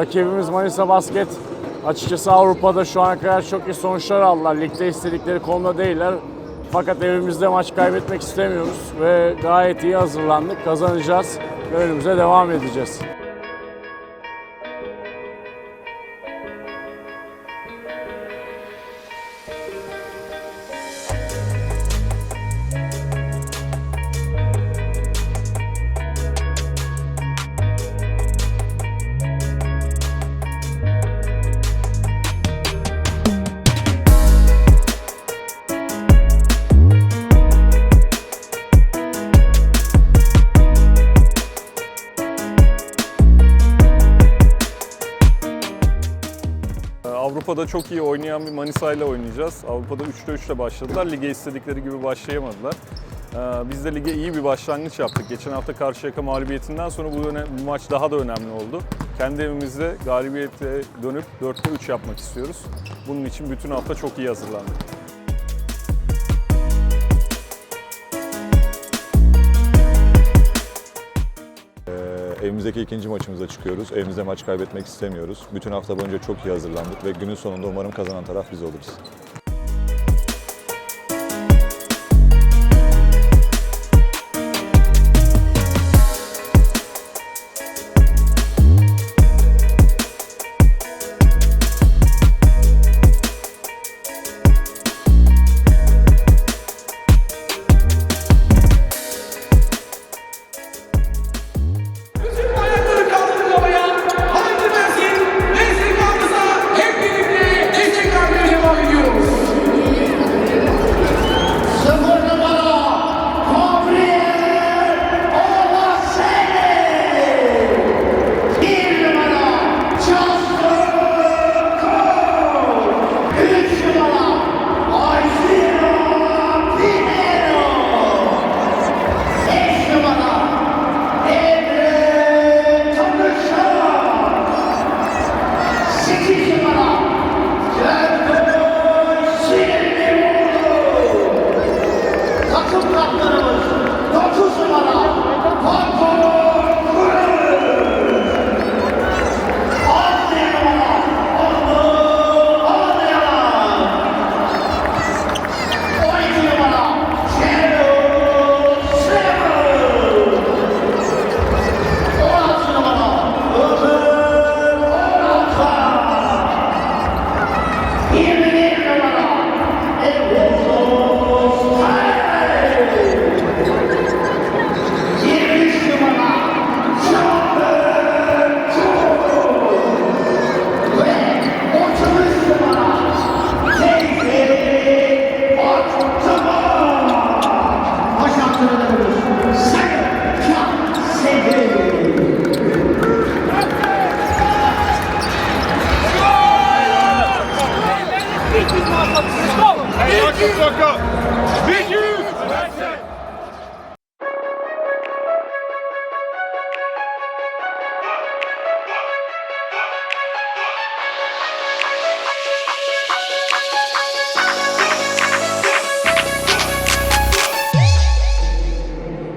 Rakibimiz Manisa Basket. Açıkçası Avrupa'da şu ana kadar çok iyi sonuçlar aldılar. Ligde istedikleri konuda değiller. Fakat evimizde maç kaybetmek istemiyoruz ve gayet iyi hazırlandık. Kazanacağız ve önümüze devam edeceğiz. Avrupa'da çok iyi oynayan bir Manisa ile oynayacağız. Avrupa'da 3'te 3'te başladılar. Lige istedikleri gibi başlayamadılar. Ee, Biz de lige iyi bir başlangıç yaptık. Geçen hafta Karşıyaka mağlubiyetinden sonra bu, bu maç daha da önemli oldu. Kendi evimizde galibiyete dönüp 4'te 3 yapmak istiyoruz. Bunun için bütün hafta çok iyi hazırlandık. Evimizdeki ikinci maçımıza çıkıyoruz. Evimizde maç kaybetmek istemiyoruz. Bütün hafta boyunca çok iyi hazırlandık ve günün sonunda umarım kazanan taraf biz oluruz.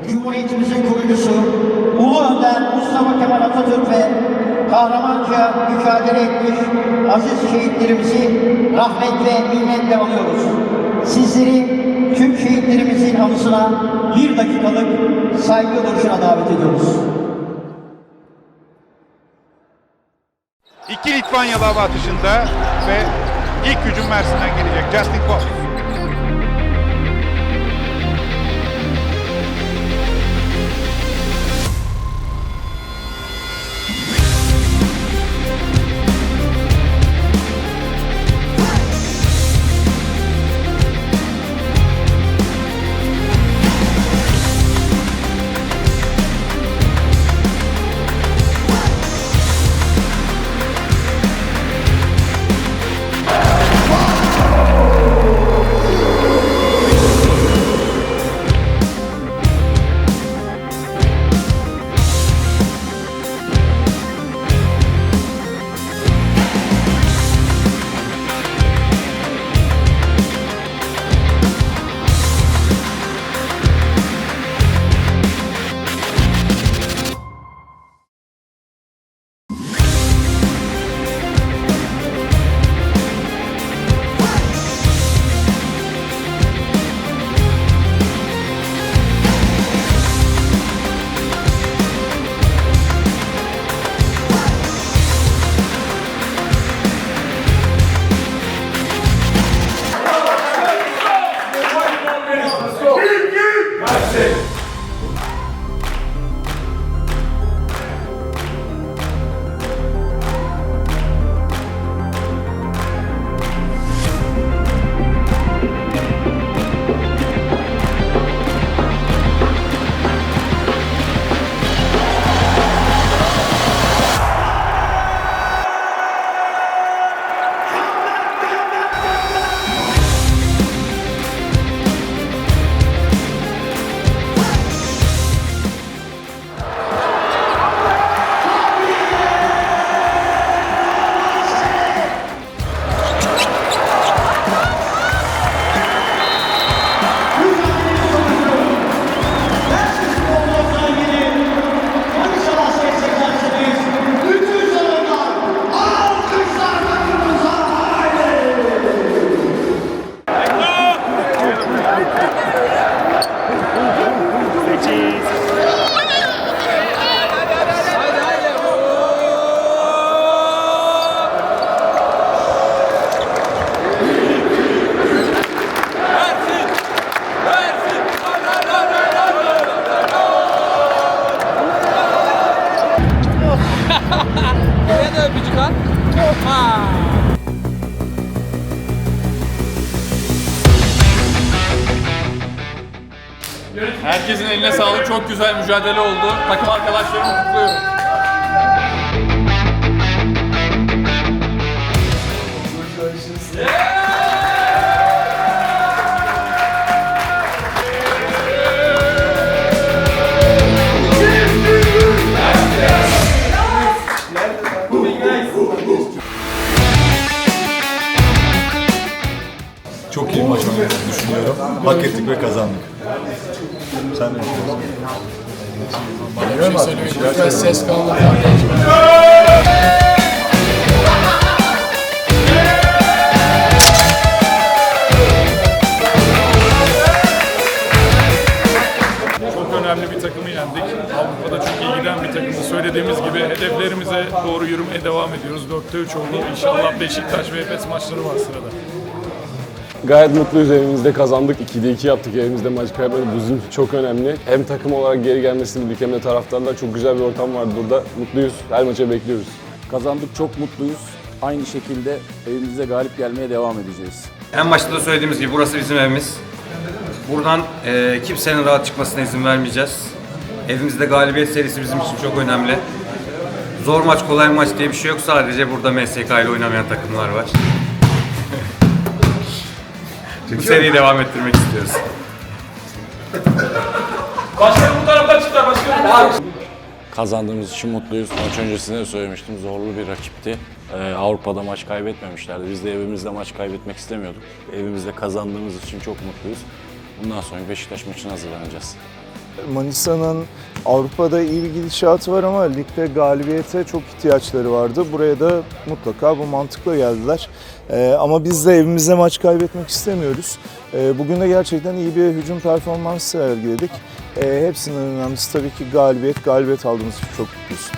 Cumhuriyetimizin kurucusu Ulu Önder Mustafa Kemal Atatürk ve kahramanca mücadele etmiş aziz şehitlerimizi rahmet ve minnetle anıyoruz. Sizleri tüm şehitlerimizin anısına bir dakikalık saygı duruşuna davet ediyoruz. İki Litvanyalı hava atışında ve ilk hücum Mersin'den gelecek Justin Koch. Herkesin eline sağlık. Çok güzel mücadele oldu. Takım arkadaşlarımı kutluyorum. Çok iyi maç oynadığımızı düşünüyorum. Hak ettik ve kazandık. Çok önemli bir takımı yendik. Avrupa'da çok iyi giden bir takımdı. Söylediğimiz gibi hedeflerimize doğru yürümeye devam ediyoruz. 4'te 3 oldu. İnşallah Beşiktaş ve Efes maçları var sırada. Gayet mutluyuz evimizde kazandık. 2'de 2 yaptık evimizde maç kaybettik. Bu bizim çok önemli. Hem takım olarak geri gelmesini bildik hem de taraftarlar çok güzel bir ortam vardı burada. Mutluyuz. Her maça bekliyoruz. Kazandık çok mutluyuz. Aynı şekilde evimize galip gelmeye devam edeceğiz. En başta da söylediğimiz gibi burası bizim evimiz. Buradan e, kimsenin rahat çıkmasına izin vermeyeceğiz. Evimizde galibiyet serisi bizim için çok önemli. Zor maç, kolay maç diye bir şey yok. Sadece burada MSK ile oynamayan takımlar var. Bu seriyi devam ettirmek istiyoruz. Başkanım bu taraftan çıkar başkanım. Kazandığımız için mutluyuz. Maç öncesinde de söylemiştim. Zorlu bir rakipti. Ee, Avrupa'da maç kaybetmemişlerdi. Biz de evimizde maç kaybetmek istemiyorduk. Evimizde kazandığımız için çok mutluyuz. Bundan sonra Beşiktaş maçına hazırlanacağız. Manisa'nın Avrupa'da iyi bir var ama ligde galibiyete çok ihtiyaçları vardı. Buraya da mutlaka bu mantıkla geldiler. Ee, ama biz de evimizde maç kaybetmek istemiyoruz. Ee, bugün de gerçekten iyi bir hücum performansı sergiledik. Ee, hepsinden önemlisi tabii ki galibiyet. Galibiyet aldığımız için çok mutluyuz.